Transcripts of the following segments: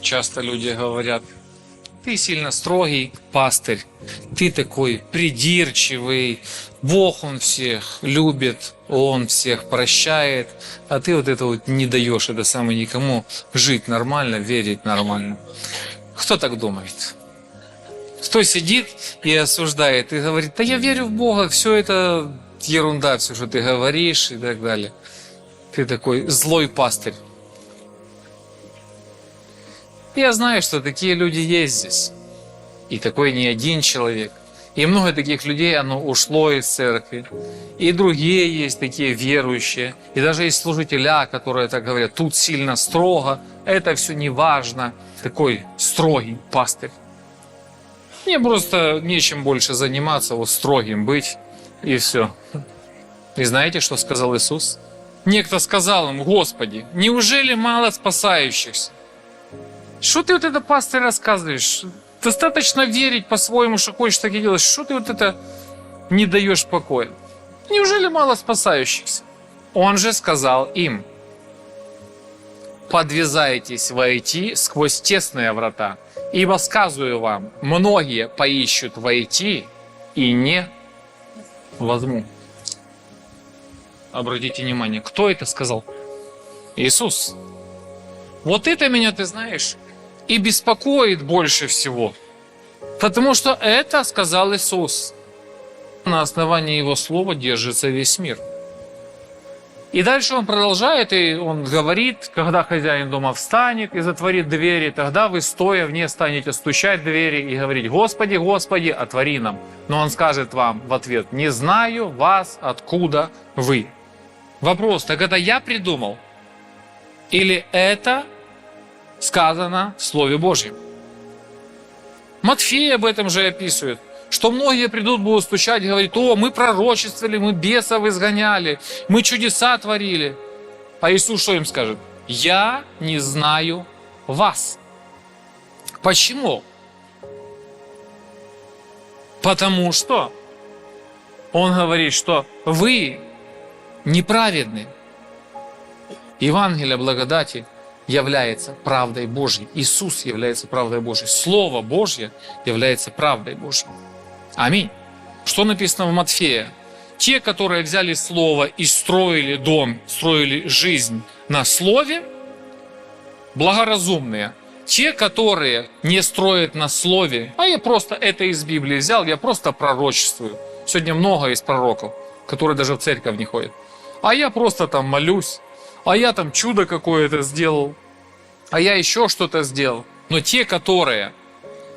Часто люди говорят, ты сильно строгий пастырь, ты такой придирчивый, Бог он всех любит, он всех прощает, а ты вот это вот не даешь это самое никому жить нормально, верить нормально. Кто так думает? Кто сидит и осуждает и говорит, да я верю в Бога, все это ерунда, все, что ты говоришь и так далее. Ты такой злой пастырь. Я знаю, что такие люди есть здесь. И такой не один человек. И много таких людей, оно ушло из церкви. И другие есть такие верующие. И даже есть служителя, которые так говорят, тут сильно строго, это все не важно. Такой строгий пастырь. Мне просто нечем больше заниматься, вот строгим быть, и все. И знаете, что сказал Иисус? Некто сказал ему, Господи, неужели мало спасающихся? Что ты вот это, пастырь, рассказываешь? Достаточно верить по-своему, что хочешь, так и делаешь. Что ты вот это не даешь покоя? Неужели мало спасающихся? Он же сказал им, подвязайтесь войти сквозь тесные врата, ибо сказываю вам, многие поищут войти и не возьмут. Обратите внимание, кто это сказал? Иисус. Вот это меня, ты знаешь, и беспокоит больше всего. Потому что это сказал Иисус. На основании Его слова держится весь мир. И дальше он продолжает, и он говорит, когда хозяин дома встанет и затворит двери, тогда вы, стоя вне, станете стучать двери и говорить, «Господи, Господи, отвори нам». Но он скажет вам в ответ, «Не знаю вас, откуда вы». Вопрос, так это я придумал? Или это сказано в Слове Божьем? Матфей об этом же описывает что многие придут, будут стучать говорить, о, мы пророчествовали, мы бесов изгоняли, мы чудеса творили. А Иисус что им скажет? Я не знаю вас. Почему? Потому что Он говорит, что вы неправедны. Евангелие благодати является правдой Божьей. Иисус является правдой Божьей. Слово Божье является правдой Божьей. Аминь. Что написано в Матфея? Те, которые взяли слово и строили дом, строили жизнь на слове, благоразумные. Те, которые не строят на слове, а я просто это из Библии взял, я просто пророчествую. Сегодня много есть пророков, которые даже в церковь не ходят. А я просто там молюсь, а я там чудо какое-то сделал, а я еще что-то сделал. Но те, которые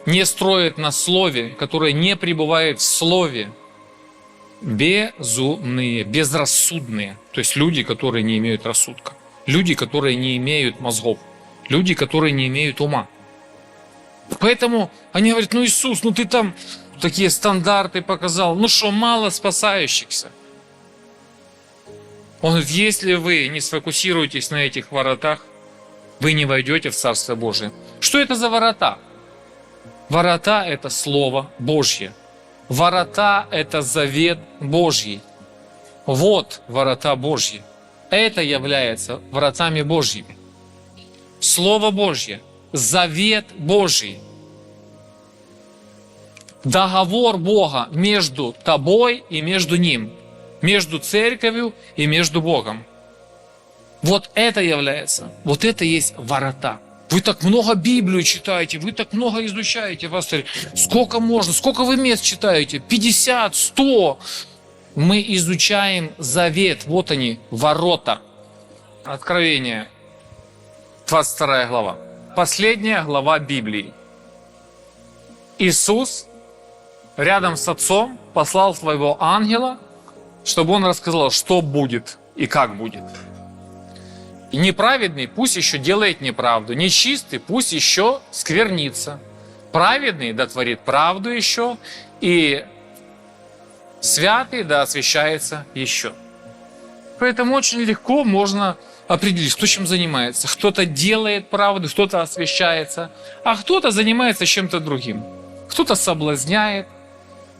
не строят на слове, которые не пребывают в слове, безумные, безрассудные. То есть люди, которые не имеют рассудка. Люди, которые не имеют мозгов. Люди, которые не имеют ума. Поэтому они говорят, ну Иисус, ну ты там такие стандарты показал. Ну что, мало спасающихся. Он говорит, если вы не сфокусируетесь на этих воротах, вы не войдете в Царство Божие. Что это за ворота? Ворота – это Слово Божье. Ворота – это завет Божий. Вот ворота Божьи. Это является воротами Божьими. Слово Божье, завет Божий, договор Бога между тобой и между Ним, между церковью и между Богом. Вот это является, вот это есть ворота. Вы так много Библию читаете, вы так много изучаете, пастор. Сколько можно? Сколько вы мест читаете? 50, 100? Мы изучаем завет. Вот они, ворота. Откровение. 22 глава. Последняя глава Библии. Иисус рядом с Отцом послал своего ангела, чтобы он рассказал, что будет и как будет. И неправедный пусть еще делает неправду, нечистый пусть еще сквернится. Праведный да творит правду еще, и святый да освящается еще. Поэтому очень легко можно определить, кто чем занимается. Кто-то делает правду, кто-то освящается, а кто-то занимается чем-то другим. Кто-то соблазняет.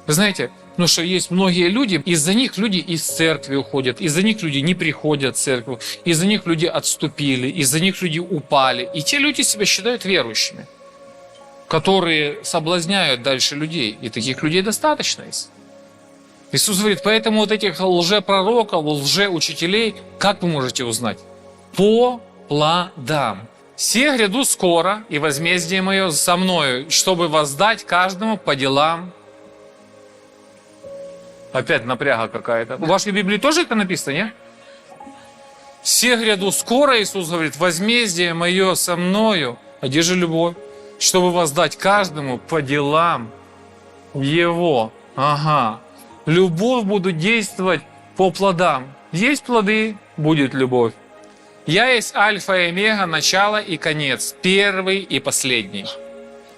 Вы знаете, Потому что есть многие люди, из-за них люди из церкви уходят, из-за них люди не приходят в церковь, из-за них люди отступили, из-за них люди упали. И те люди себя считают верующими, которые соблазняют дальше людей. И таких людей достаточно есть. Иисус говорит, поэтому вот этих лжепророков, лжеучителей, как вы можете узнать? По плодам. Все гряду скоро, и возмездие мое со мною, чтобы воздать каждому по делам. Опять напряга какая-то. В вашей Библии тоже это написано, не? Все гряду скоро, Иисус говорит, возмездие мое со мною. А где же любовь? Чтобы воздать каждому по делам его. Ага. Любовь буду действовать по плодам. Есть плоды, будет любовь. Я есть Альфа и Омега, начало и конец, первый и последний.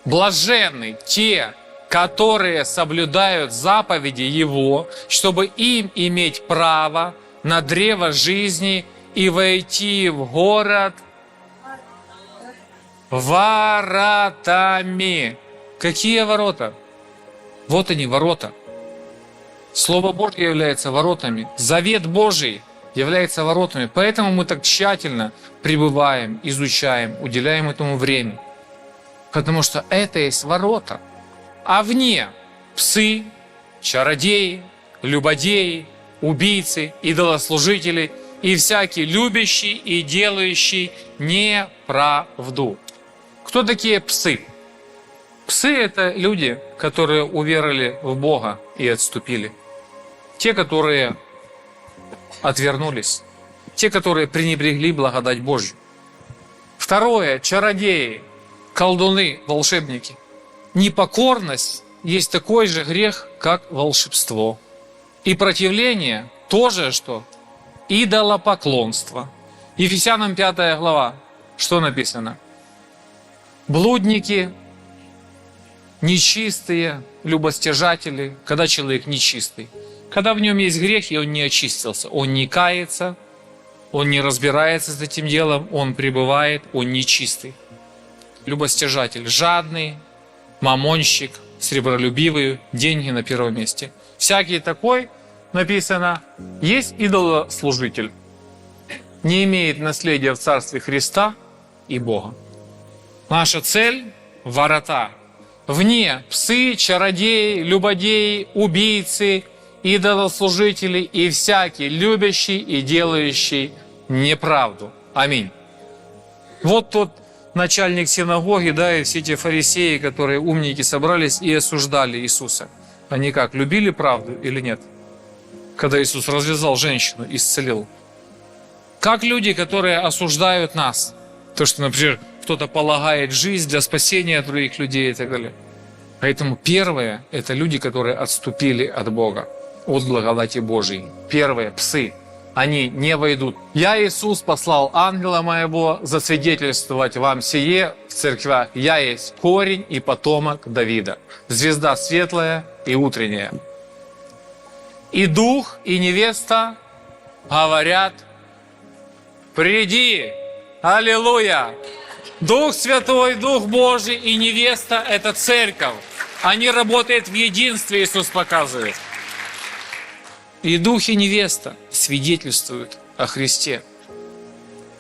Блаженны те, которые соблюдают заповеди Его, чтобы им иметь право на древо жизни и войти в город воротами. Какие ворота? Вот они, ворота. Слово Божье является воротами. Завет Божий – является воротами. Поэтому мы так тщательно пребываем, изучаем, уделяем этому время. Потому что это есть ворота. А вне псы, чародеи, любодеи, убийцы, идолослужители и всякий любящий и делающий неправду. Кто такие псы? Псы – это люди, которые уверовали в Бога и отступили. Те, которые отвернулись. Те, которые пренебрегли благодать Божью. Второе. Чародеи, колдуны, волшебники. Непокорность есть такой же грех, как волшебство. И противление тоже что? Идолопоклонство. Ефесянам 5 глава. Что написано? Блудники, нечистые, любостяжатели, когда человек нечистый – когда в нем есть грех, и он не очистился, он не кается, он не разбирается с этим делом, он пребывает, он нечистый. Любостяжатель жадный, мамонщик, сребролюбивый, деньги на первом месте. Всякий такой, написано, есть идолослужитель, не имеет наследия в Царстве Христа и Бога. Наша цель – ворота. Вне псы, чародеи, любодеи, убийцы, идолослужители и всякий, любящий и делающий неправду. Аминь. Вот тот начальник синагоги, да, и все эти фарисеи, которые умники собрались и осуждали Иисуса. Они как, любили правду или нет? Когда Иисус развязал женщину, исцелил. Как люди, которые осуждают нас, то, что, например, кто-то полагает жизнь для спасения других людей и так далее. Поэтому первое – это люди, которые отступили от Бога от благодати Божией. Первые – псы. Они не войдут. Я, Иисус, послал ангела моего засвидетельствовать вам сие в церквях. Я есть корень и потомок Давида, звезда светлая и утренняя. И дух, и невеста говорят, приди, аллилуйя. Дух Святой, Дух Божий и невеста – это церковь. Они работают в единстве, Иисус показывает. И дух и невеста свидетельствуют о Христе.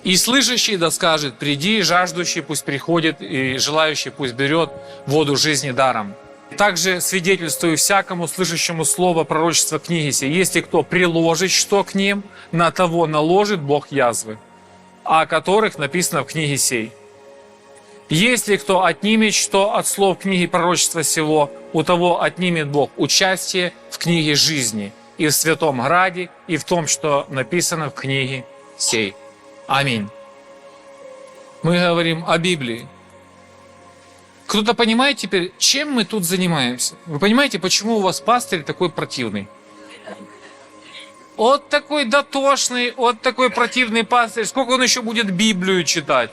И слышащий да скажет, приди, жаждущий пусть приходит, и желающий пусть берет воду жизни даром. Также свидетельствую всякому слышащему слово пророчества книги сей. Если кто приложит что к ним, на того наложит Бог язвы, о которых написано в книге сей. Если кто отнимет что от слов книги пророчества сего, у того отнимет Бог участие в книге жизни – и в Святом Граде, и в том, что написано в книге сей. Аминь. Мы говорим о Библии. Кто-то понимает теперь, чем мы тут занимаемся? Вы понимаете, почему у вас пастырь такой противный? Вот такой дотошный, вот такой противный пастырь. Сколько он еще будет Библию читать?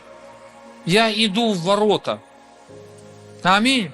Я иду в ворота. Аминь.